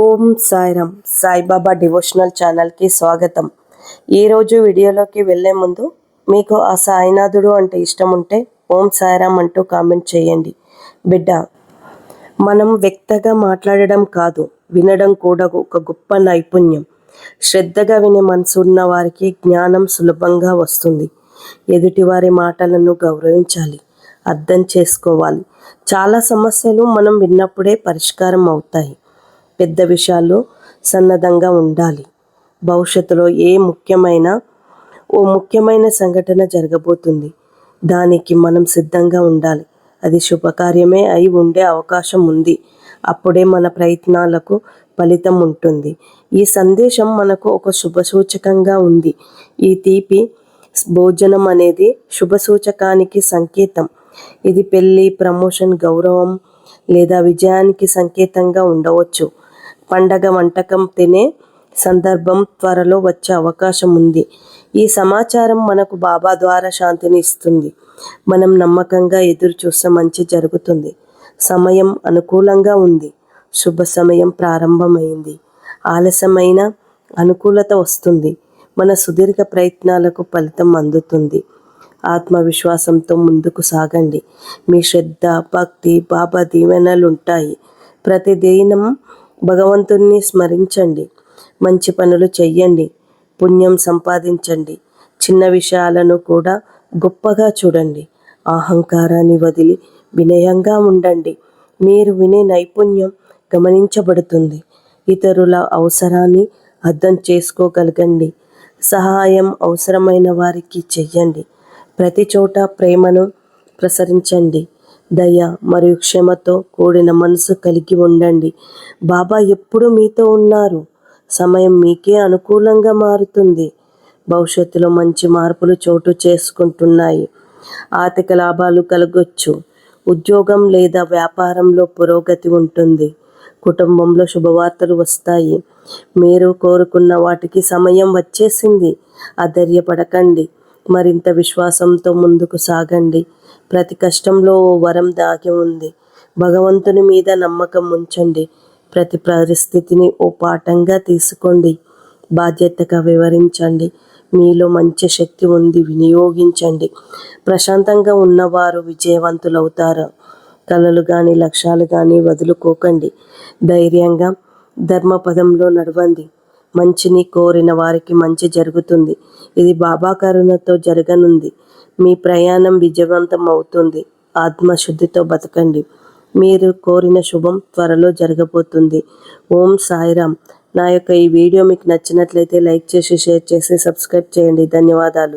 ఓం Sairam. Saibaba devotional ఛానల్కి స్వాగతం. ఈరోజు వీడియోలోకి వెళ్ళే ముందు మీకు ఆ సాయినాథుడు అంటే ఇష్టం ఉంటే ఓం సాయిరామ్ అంటూ కామెంట్ చేయండి. బిడ్డ మనం వ్యక్తగా మాట్లాడడం కాదు వినడం కూడా ఒక గొప్ప నైపుణ్యం. శ్రద్ధగా వినే మనసు ఉన్న వారికి జ్ఞానం సులభంగా వస్తుంది. ఎదుటివారి మాటలను గౌరవించాలి అర్థం చేసుకోవాలి. చాలా సమస్యలు మనం విన్నప్పుడే పరిష్కారం అవుతాయి. పెద్ద విషయాల్లో సన్నద్ధంగా ఉండాలి. భవిష్యత్తులో ఏ ముఖ్యమైన ఓ ముఖ్యమైన సంఘటన జరగబోతుంది దానికి మనం సిద్ధంగా ఉండాలి. అది శుభకార్యమే అయి ఉండే అవకాశం ఉంది. అప్పుడే మన ప్రయత్నాలకు ఫలితం ఉంటుంది. ఈ సందేశం మనకు ఒక శుభసూచకంగా ఉంది. ఈ తీపి భోజనం అనేది శుభసూచకానికి సంకేతం. ఇది పెళ్ళి ప్రమోషన్ గౌరవం లేదా విజయానికి సంకేతంగా ఉండవచ్చు. పండగ వంటకం తినే సందర్భం త్వరలో వచ్చే అవకాశం ఉంది. ఈ సమాచారం మనకు బాబా ద్వారా శాంతిని ఇస్తుంది. మనం నమ్మకంగా ఎదురు చూస్తే మంచి జరుగుతుంది. సమయం అనుకూలంగా ఉంది. శుభ సమయం ప్రారంభమైంది. ఆలస్యమైన అనుకూలత వస్తుంది. మన సుదీర్ఘ ప్రయత్నాలకు ఫలితం అందుతుంది. ఆత్మవిశ్వాసంతో ముందుకు సాగండి. మీ శ్రద్ధ భక్తి బాబా దీవెనలు ఉంటాయి. ప్రతిదినం భగవంతుణ్ణి స్మరించండి. మంచి పనులు చెయ్యండి. పుణ్యం సంపాదించండి. చిన్న విషయాలను కూడా గొప్పగా చూడండి. అహంకారాన్ని వదిలి వినయంగా ఉండండి. మీరు వినే నైపుణ్యం గమనించబడుతుంది. ఇతరుల అవసరాన్ని అర్థం చేసుకోగలగండి. సహాయం అవసరమైన వారికి చెయ్యండి. ప్రతి చోట ప్రేమను ప్రసరించండి. దయ మరియు క్షమతో కూడిన మనసు కలిగి ఉండండి. బాబా ఎప్పుడు మీతో ఉన్నారు? సమయం మీకే అనుకూలంగా మారుతుంది. భవిష్యత్తులో మంచి మార్పులు చోటు చేసుకుంటున్నాయి. ఆర్థిక లాభాలు కలగొచ్చు. ఉద్యోగం లేదా వ్యాపారంలో పురోగతి ఉంటుంది. కుటుంబంలో శుభవార్తలు వస్తాయి. మీరు కోరుకున్న వాటికి సమయం వచ్చేసింది. అధైర్యపడకండి. మరింత విశ్వాసంతో ముందుకు సాగండి. ప్రతి కష్టంలో ఓ వరం దాగి ఉంది. భగవంతుని మీద నమ్మకం ఉంచండి. ప్రతి పరిస్థితిని ఓ పాఠంగా తీసుకోండి. బాధ్యతగా వివరించండి. మీలో మంచి శక్తి ఉంది. వినియోగించండి. ప్రశాంతంగా ఉన్నవారు విజయవంతులవుతారు. కళలు కానీ లక్ష్యాలు కానీ వదులుకోకండి. ధైర్యంగా ధర్మపదంలో నడవండి. మంచిని కోరిన వారికి మంచి జరుగుతుంది. ఇది బాబా కరుణతో జరగనుంది. మీ ప్రయాణం విజయవంతం అవుతుంది ఆత్మశుద్ధితో బతకండి. మీరు కోరిన శుభం త్వరలో జరగబోతుంది. ఓం సాయిరామ్. నా యొక్క ఈ వీడియో మీకు నచ్చినట్లయితే లైక్ చేసి షేర్ చేసి సబ్స్క్రైబ్ చేయండి. ధన్యవాదాలు.